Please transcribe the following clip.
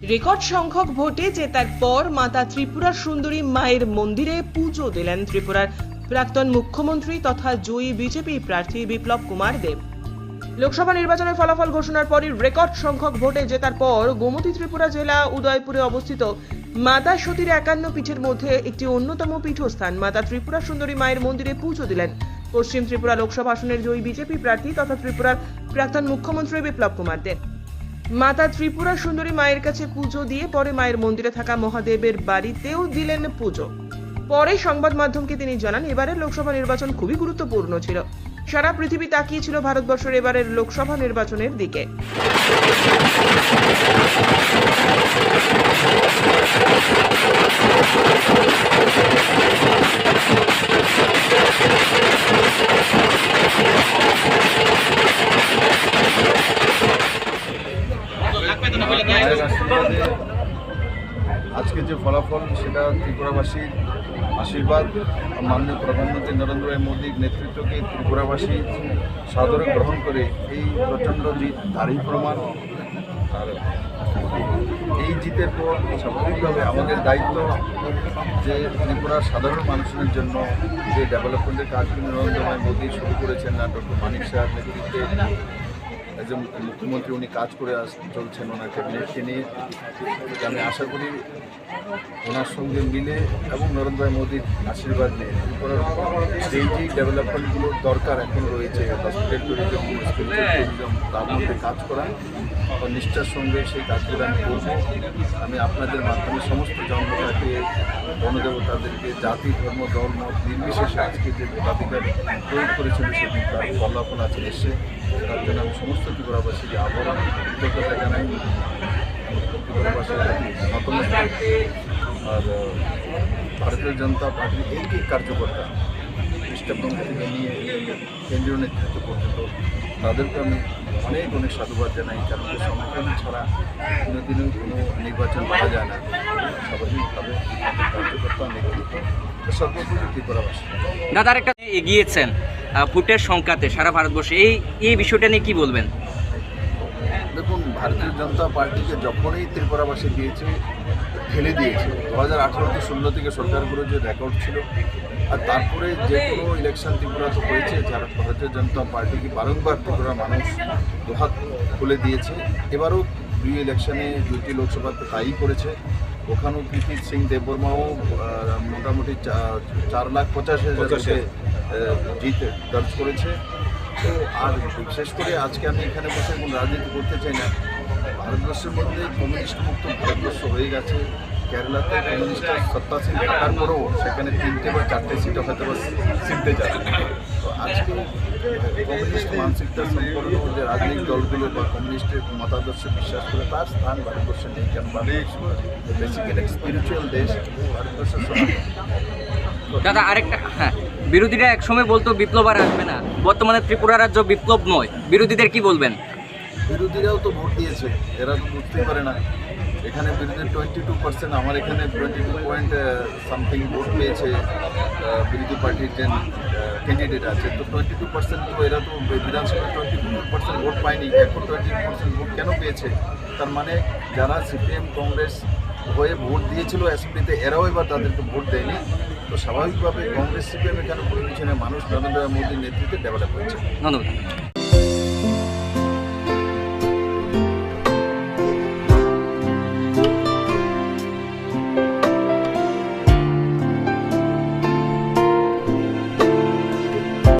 Record সংখ্যক ভোটে জেতার পর মাতা ত্রিপুরার সুন্দরী মায়ের মন্দিরে পুজো দিলেন ত্রিপুরার প্রাক্তন মুখ্যমন্ত্রী তথা জয়ী বিজেপি প্রার্থী বিপ্লব কুমার দেব। লোকসভা নির্বাচনের ফলাফল ঘোষণার পরই রেকর্ড সংখ্যক ভোটে জেতার পর গোমতী ত্রিপুরা জেলা উদয়পুরে অবস্থিত মাতা সতীর একান্ন পীঠের মধ্যে একটি অন্যতম পীঠস্থান। মাতা ত্রিপুরা সুন্দরী মায়ের মন্দিরে পুজো দিলেন পশ্চিম ত্রিপুরা লোকসভা আসনের জয়ী বিজেপি প্রার্থী তথা ত্রিপুরার প্রাক্তন মুখ্যমন্ত্রী বিপ্লব কুমার দেব। মাতা ত্রিপুরা সুন্দরী মায়ের কাছে পুজো দিয়ে পরে মায়ের মন্দিরে থাকা মহাদেবের বাড়িতেও দিলেন পুজো। পরে সংবাদ মাধ্যমকে তিনি জানান, এবারের লোকসভা নির্বাচন খুবই গুরুত্বপূর্ণ ছিল। সারা পৃথিবী তাকিয়েছিল ভারতবর্ষের এবারের লোকসভা নির্বাচনের দিকে। আজকে যে ফলাফল, সেটা ত্রিপুরাবাসীর আশীর্বাদ। মাননীয় প্রধানমন্ত্রী নরেন্দ্র ভাই মোদীর নেতৃত্বকে ত্রিপুরাবাসী সাদরে গ্রহণ করে এই প্রচণ্ড জিত, তারই প্রমাণ। আর এই জিতের পর স্বাভাবিকভাবে আমাদের দায়িত্ব যে ত্রিপুরার সাধারণ মানুষের জন্য যে ডেভেলপমেন্টের কাজগুলো নরেন্দ্র ভাই মোদী শুরু করেছেন না, ডক্টর মানিক শাহের নেতৃত্বে। একজন মুখ্যমন্ত্রী উনি কাজ করে আস চলছেন ওনার ক্যাবিনেটকে নিয়ে আমি আশা করি ওনার সঙ্গে মিলে এবং নরেন্দ্র ভাই মোদীর আশীর্বাদ নিয়ে যেই যেই ডেভেলপমেন্টগুলোর দরকার এখন রয়েছে, হসপিটাল ট্যুরিজম স্পিরিচুয়াল ট্যুরিজম, তার মধ্যে কাজ করা। নিষ্ঠার সঙ্গে সেই কাজগুলো আমি করব। আমি আপনাদের মাধ্যমে সমস্ত জন্মটাকে বনদেবতাদেরকে জাতি, ধর্ম, দল, মত নির্বিশেষে আজকে যে ভোটাধিকার প্রয়োগ করেছিল সেদিন তার ফলাফল আছে এসে তার জন্য আমি সমস্ত ত্রিপুরাবাসীকে আবরণ কৃতজ্ঞতা জানাই। ত্রিপুরাবাসীর আর ভারতীয় জনতা পার্টির এই যে কার্যকর্তা থেকে নিয়ে কেন্দ্রীয় নেতৃত্ব পর্যন্ত তাদেরকে আমি অনেক অনেক সাধুবাদ জানাই, কারণ ছাড়া কোনোদিনও কোনো নির্বাচন করা যায় না। স্বাভাবিকভাবে কার্যকর্তা নেতৃত্ব সর্বোপরি ত্রিপুরাবাসী দাদা একটা এগিয়েছেন ফুটের সংখ্যাতে সারা ভারতবর্ষে। এই এই বিষয়টা নিয়ে কি বলবেন? দেখুন ভারতীয় জনতা পার্টিকে যখনই ত্রিপুরাবাসী দিয়েছে ফেলে দিয়েছে। দু হাজার আঠারোতে ষোলো থেকে সরকারগুলো যে রেকর্ড ছিল আর তারপরে যে কোনো ইলেকশন ত্রিপুরা তো হয়েছে যারা ভারতীয় জনতা পার্টিকে বারংবার ত্রিপুরার মানুষ দুহাত খুলে দিয়েছে। এবারও দুই ইলেকশনে দুইটি লোকসভাতে তাই করেছে। ওখানেও প্রীতি সিং দেববর্মাও মোটামুটি চার লাখ পঁচাশ হাজার জিত দর্জ করেছে। তো আর বিশেষ করে আজকে আমি এখানে বসে কোনো রাজনীতি করতে চাই না। ভারতবর্ষের মধ্যে কমিউনিস্ট মুক্ত ভারতবর্ষ হয়ে গেছে। কেরালাতে কমিউনিস্টের সত্তাসীন থাকার পরেও সেখানে তিনটে বা চারটে সিটও হয়তো বা জিততে যাবে। তো আজকে কমিউনিস্ট মানসিকতা সম্পন্ন যে রাজনৈতিক দলগুলো বা কমিউনিস্টের মতাদর্শে বিশ্বাস করে তার স্থান ভারতবর্ষে নেই। ভারতবর্ষ বেসিক্যালি স্পিরিচুয়াল দেশ। ভারতবর্ষের সনাতন দাদা, আরেকটা হ্যাঁ বিরোধীরা একসময় বলতো বিপ্লব আর আসবে না। বর্তমানে ত্রিপুরা রাজ্য বিপ্লব নয়। বিরোধীদের কি বলবেন? বিরোধীরাও তো ভোট দিয়েছে, এরা তো বুঝতেই পারে না। এখানে বিরোধীদের টোয়েন্টি টু পার্সেন্ট আমার এখানে twenty two point something vote পেয়েছে বিরোধী পার্টির যে ক্যান্ডিডেট আছে। তো টোয়েন্টি টু পার্সেন্ট তো এরা তো বিধানসভায় টোয়েন্টি টু পার্সেন্ট ভোট পায়নি, এখন টোয়েন্টি টু পার্সেন্ট ভোট কেন পেয়েছে? তার মানে যারা সিপিএম কংগ্রেস হয়ে ভোট দিয়েছিল অ্যাসেম্বলিতে এরাও এবার তাদেরকে ভোট দেয়নি। তো স্বাভাবিকভাবে কংগ্রেস, সিপিএম এখানে কোনো পিছনে মানুষ নরেন্দ্র মোদীর নেতৃত্বে ডেভেলপ হয়েছে? ধন্যবাদ।